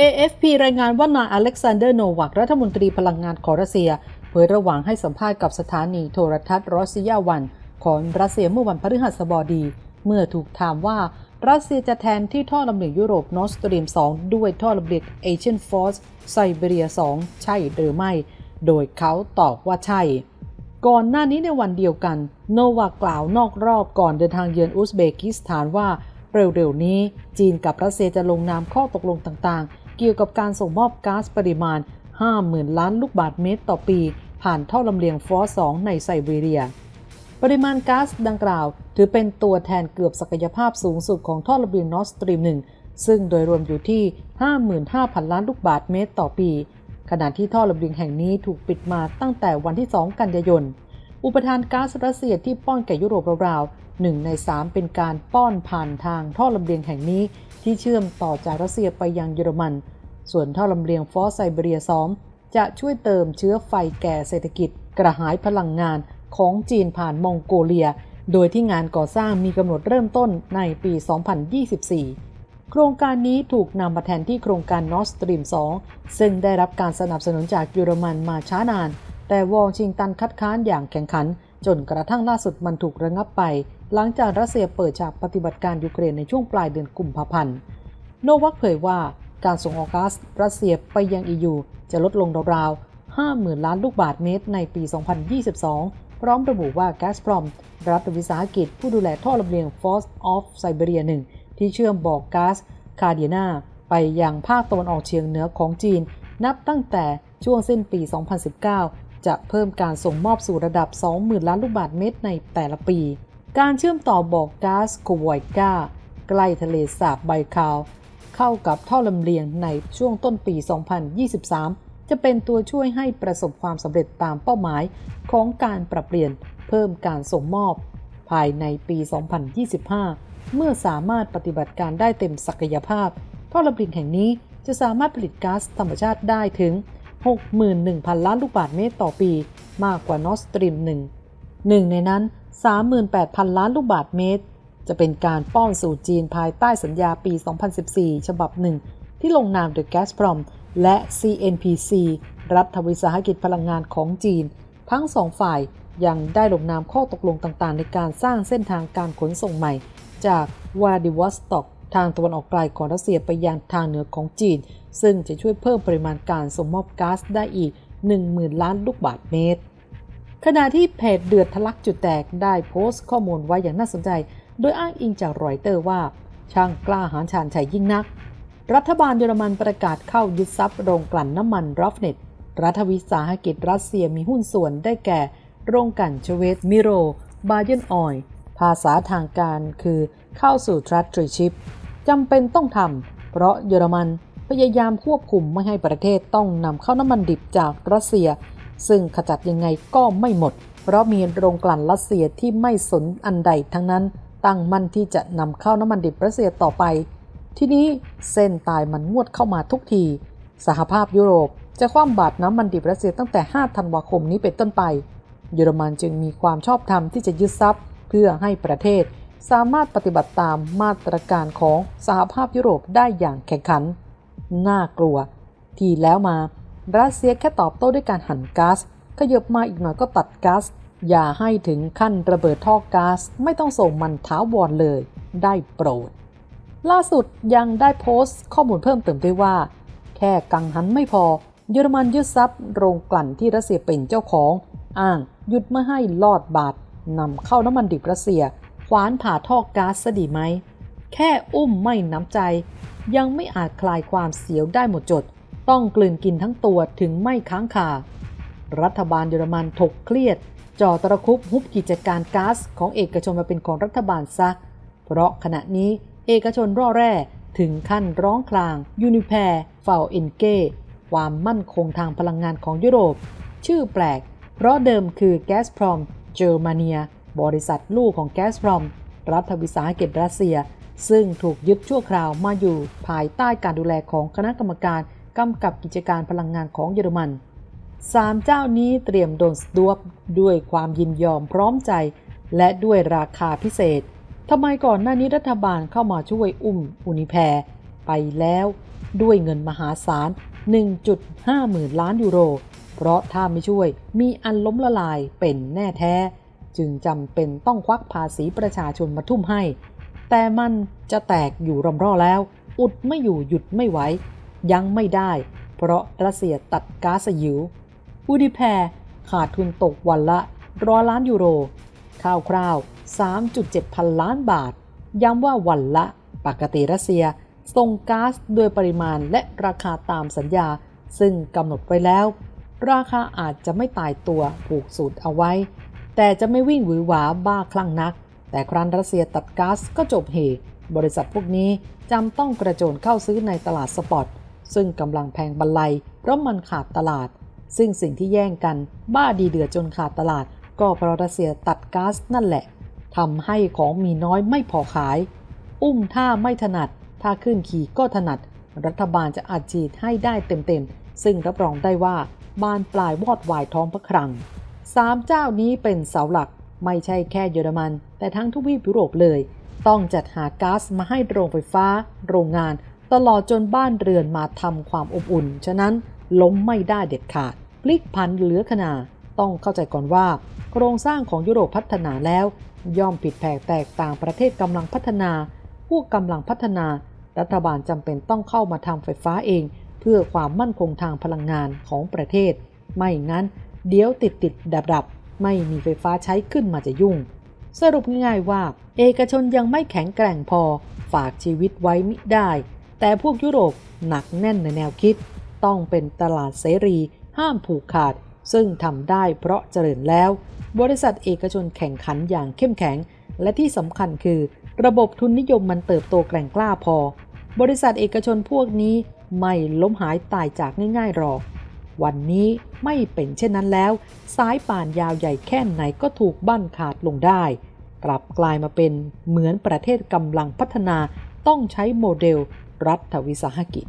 AFP รายงานว่านายอเล็กซานเดอร์โนวักรัฐมนตรีพลังงานของรัสเซีย เผยระหว่างให้สัมภาษณ์กับสถานีโทรทัศน์รอสเซิยวัน ของรัสเซียเมื่อวันพฤหัสบดี เมื่อถูกถามว่ารัสเซียจะแทนที่ท่อลำเลียงยุโรปนอสตรีม 2 ด้วยท่อลำเลียงเอเชียนฟอร์สไซเบเรีย 2 ใช่หรือไม่ โดยเขาตอบว่าใช่ ก่อนหน้านี้ในวันเดียวกัน โนวากกล่าวนอกรอบก่อนเดินทางเยือนอุซเบกิสถานว่า เร็วๆนี้จีนกับรัสเซียจะลงนามข้อตกลงต่างๆ เกี่ยวกับการส่งมอบก๊าซปริมาณ 50,000 ล้านลูกบาศก์เมตรต่อปี ผ่านท่อลำเลียงฟอร์2ในไซเบีเรีย ปริมาณก๊าซดังกล่าว ถือเป็นตัวแทนเกือบศักยภาพสูงสุดของท่อลำเลียงนอสตรีมหนึ่งซึ่งโดยรวมอยู่ที่ 55,000 ล้านลูกบาศก์เมตรต่อปี ขณะที่ท่อลำเลียงแห่งนี้ถูกปิดมาตั้งแต่วันที่ 2 กันยายน อุปทานก๊าซรัสเซียที่ป้อนแก่ยุโรปราวๆหนึ่งใน3เป็นการป้อนผ่านทางท่อลำเลียงแห่งนี้ ที่เชื่อมต่อจากรัสเซียไปยังเยอรมัน ส่วนท่อลำเลียงฟอสไซเบเรีย2จะช่วยเติมเชื้อไฟแก่เศรษฐกิจ กระหายพลังงานของจีนผ่านมองโกเลีย โดยที่งานก่อสร้างมีกำหนดเริ่มต้นในปี 2024 โครงการนี้ถูกนำมาแทนที่โครงการ Nord Stream 2 ซึ่งได้รับการสนับสนุนจากเยอรมันมาช้านาน แต่วองชิงตันคัดค้านอย่างแข็งขัน จนกระทั่งล่าสุดมันถูกระงับไป หลังจากรัสเซียเปิดฉากปฏิบัติการยูเครนในช่วงปลายเดือนกุมภาพันธ์ โนวัคเผยว่าการส่งออกก๊าซรัสเซียไปยัง EU จะลดลงราวๆ 50,000 ล้านลูกบาศก์เมตรในปี 2022 พร้อมระบุว่า g a z p r o m รัฐวิสาหกิจผู้ดูแลท่อลำเลียง Force of Siberia 1ที่เชื่อมบอกก๊าซคาเดียนาไปยังภาคตะวันออกเฉียงเหนือของจีน นับตั้งแต่ช่วงสิ้นปี 2019 จะเพิ่มการส่งมอบสู่ระดับ 20,000 ล้านลูกบาศก์เมตรในแต่ละปี การเชื่อมต่อบอกก๊าซโควอยกาใกล้ทะเลสาบไบคาว เข้ากับท่อลำเลียงในช่วงต้นปี 2023 จะเป็นตัวช่วยให้ประสบความสำเร็จตามเป้าหมายของการปรับเปลี่ยนเพิ่มการส่งมอบ ภายในปี 2025 เมื่อสามารถปฏิบัติการได้เต็มศักยภาพ ท่อลำเลียงแห่งนี้จะสามารถผลิตก๊าซธรรมชาติได้ถึง 61,000 ล้านลูกบาศก์เมตรต่อปี มากกว่านอสตรีมหนึ่งหนึ่งในนั้น 38,000 ล้านลูกบาศก์เมตร จะเป็นการป้อนสู่จีนภายใต้สัญญาปี 2014 ฉบับหนึ่ง ที่ลงนามโดยแกสพรอมและ CNPC รัฐวิสาหกิจพลังงานของจีน ทั้งสองฝ่ายยังได้ลงนามข้อตกลงต่างๆ ในการสร้างเส้นทางการขนส่งใหม่ จากวาดิวอสต็อกทางตะวันออกไกลของรัสเซียไปยังทางเหนือของจีน ซึ่งจะช่วยเพิ่มปริมาณการส่งมอบก๊าซได้อีก 10,000 ล้านลูกบาศก์เมตร ขณะที่เพจเดือดทะลักจุดแตกได้โพสต์ข้อมูลไว้อย่างน่าสนใจ โดยอ้างอิงจากรอยเตอร์ว่า ช่างกล้าหาญชาญชัยยิ่งนัก รัฐบาลเยอรมันประกาศเข้ายึดทรัพย์โรงกลั่นน้ำมันรอฟเนตรัฐวิสาหกิจรัสเซียมีหุ้นส่วนได้แก่ โรงกลั่นเชเวตมิโร บาเยนออย ภาษาทางการคือเข้าสู่ทรัตทรีชิพจำเป็นต้องทำเพราะเยอรมัน พยายามควบคุมไม่ให้ประเทศต้องนำเข้าน้ำมันดิบจากรัสเซีย ซึ่งขจัดยังไงก็ไม่หมด เพราะมีโรงกลั่นรัสเซียที่ไม่สนอันใดทั้งนั้น ตั้งมั่นที่จะนำเข้าน้ำมันดิบรัสเซียต่อไป ทีนี้เส้นตายมันงวดเข้ามาทุกที สหภาพยุโรปจะคว่ำบาตรน้ำมันดิบรัสเซียตั้งแต่ 5 ธันวาคมนี้เป็นต้นไป เยอรมันจึงมีความชอบธรรมที่จะยึดทรัพย์ เพื่อให้ประเทศ สามารถปฏิบัติตามมาตรการของสหภาพยุโรปได้อย่างแข่งขัน น่ากลัว ที่แล้วมารัสเซียแค่ตอบโต้ด้วยการหันก๊าซขยบมาอีกหน่อยก็ตัดก๊าซอย่าให้ถึงขั้นระเบิดท่อก๊าซไม่ต้องส่งมันท้าวรเลย ได้โปรด ล่าสุดยังได้โพสต์ข้อมูลเพิ่มเติมด้วยว่า แค่กังหันไม่พอ เยอรมันยึดทรัพย์โรงกลั่นที่รัสเซียเป็นเจ้าของ อ้างหยุดไม่ให้ลอดบาทนำเข้าน้ำมันดิบรัสเซียขวานผ่าท่อก๊าซซะดีไหม แค่อุ้มไม่น้ำใจ ยังไม่อาจคลายความเสียวได้หมดจด ต้องกลืนกินทั้งตัวถึงไม่ค้างคา รัฐบาลเยอรมันถกเครียดจ่อตะคุบฮุบกิจการก๊าซของเอกชนมาเป็นของรัฐบาลซะ เพราะขณะนี้เอกชนร่อแร่ถึงขั้นร้องคลางยูนิแพร์ฟาเอนเกความมั่นคงทางพลังงานของยุโรป ชื่อแปลก เพราะเดิมคือ g a z p r o m เยอร์มาเนีย บริษัทลูกของ g a z p r o m รัฐวิสาหกิจรัสเซีย ซึ่งถูกยึดชั่วคราวมาอยู่ภายใต้การดูแลของคณะกรรมการกำกับกิจการพลังงานของเยอรมันสามเจ้านี้เตรียมโดนสดวบด้วยความยินยอมพร้อมใจ และด้วยราคาพิเศษทำไมก่อนหน้านี้รัฐบาลเข้ามาช่วยอุ้มอุนิแพรไปแล้วด้วยเงินมหาศาล 1.5 หมื่นล้านยูโร เพราะถ้าไม่ช่วยมีอันล้มละลายเป็นแน่แท้ จึงจำเป็นต้องควักภาษีประชาชนมาทุ่มให้ แต่มันจะแตกอยู่รำร่อแล้ว อุดไม่อยู่หยุดไม่ไหว ยังไม่ได้ เพราะรัสเซียตัดก๊าซยิวอูดิแพรขาดทุนตกวันละร้อยล้านยูโรคร่าวๆ 3.7 พันล้านบาท ย้ำว่าวันละ ปกติรัสเซียส่งก๊าซโดยปริมาณและราคาตามสัญญา ซึ่งกำหนดไว้แล้ว ราคาอาจจะไม่ตายตัวผูกสูตรเอาไว้ แต่จะไม่วิ่งหวือหวาบ้าคลั่งนัก แต่ครั้นรัสเซียตัดก๊าซก็จบเหตุบริษัทพวกนี้จำต้องกระโจนเข้าซื้อในตลาดสปอต ซึ่งกำลังแพงบรรลัยเพราะมันขาดตลาด ซึ่งสิ่งที่แย่งกันบ้าดีเดือดจนขาดตลาด ก็เพราะรัสเซียตัดก๊าซนั่นแหละทำให้ของมีน้อยไม่พอขาย อุ้มท่าไม่ถนัด ถ้าขึ้นขี่ก็ถนัด รัฐบาลจะอัดฉีดให้ได้เต็มๆ ซึ่งรับรองได้ว่าบานปลายวอดวายท้องพระครังสามเจ้านี้เป็นเสาหลัก ไม่ใช่แค่เยอรมัน แต่ทั้งทวีปยุโรปเลย ต้องจัดหาก๊าซมาให้โรงไฟฟ้า โรงงาน ตลอดจนบ้านเรือนมาทำความอบอุ่น ฉะนั้นล้มไม่ได้เด็ดขาด พลิกพันเหลือขนาต้องเข้าใจก่อนว่า โครงสร้างของยุโรปพัฒนาแล้ว ย่อมผิดแผกแตกต่างประเทศกำลังพัฒนาพวกกำลังพัฒนา รัฐบาลจำเป็นต้องเข้ามาทำไฟฟ้าเอง เพื่อความมั่นคงทางพลังงานของประเทศ ไม่งั้น เดี๋ยวติดติดดับดับ ไม่มีไฟฟ้าใช้ขึ้นมาจะยุ่ง สรุปง่ายๆว่า เอกชนยังไม่แข็งแกร่งพอฝากชีวิตไว้มิได้ แต่พวกยุโรปหนักแน่นในแนวคิด ต้องเป็นตลาดเสรีห้ามผูกขาด ซึ่งทำได้เพราะเจริญแล้ว บริษัทเอกชนแข่งขันอย่างเข้มแข็ง และที่สำคัญคือ ระบบทุนนิยมมันเติบโตแกร่งกล้าพอ บริษัทเอกชนพวกนี้ไม่ล้มหายตายจากง่ายๆหรอก วันนี้ไม่เป็นเช่นนั้นแล้ว สายป่านยาวใหญ่แค่ไหนก็ถูกบั้นขาดลงได้ กลับกลายมาเป็นเหมือนประเทศกำลังพัฒนาต้องใช้โมเดลรัฐวิสาหกิจ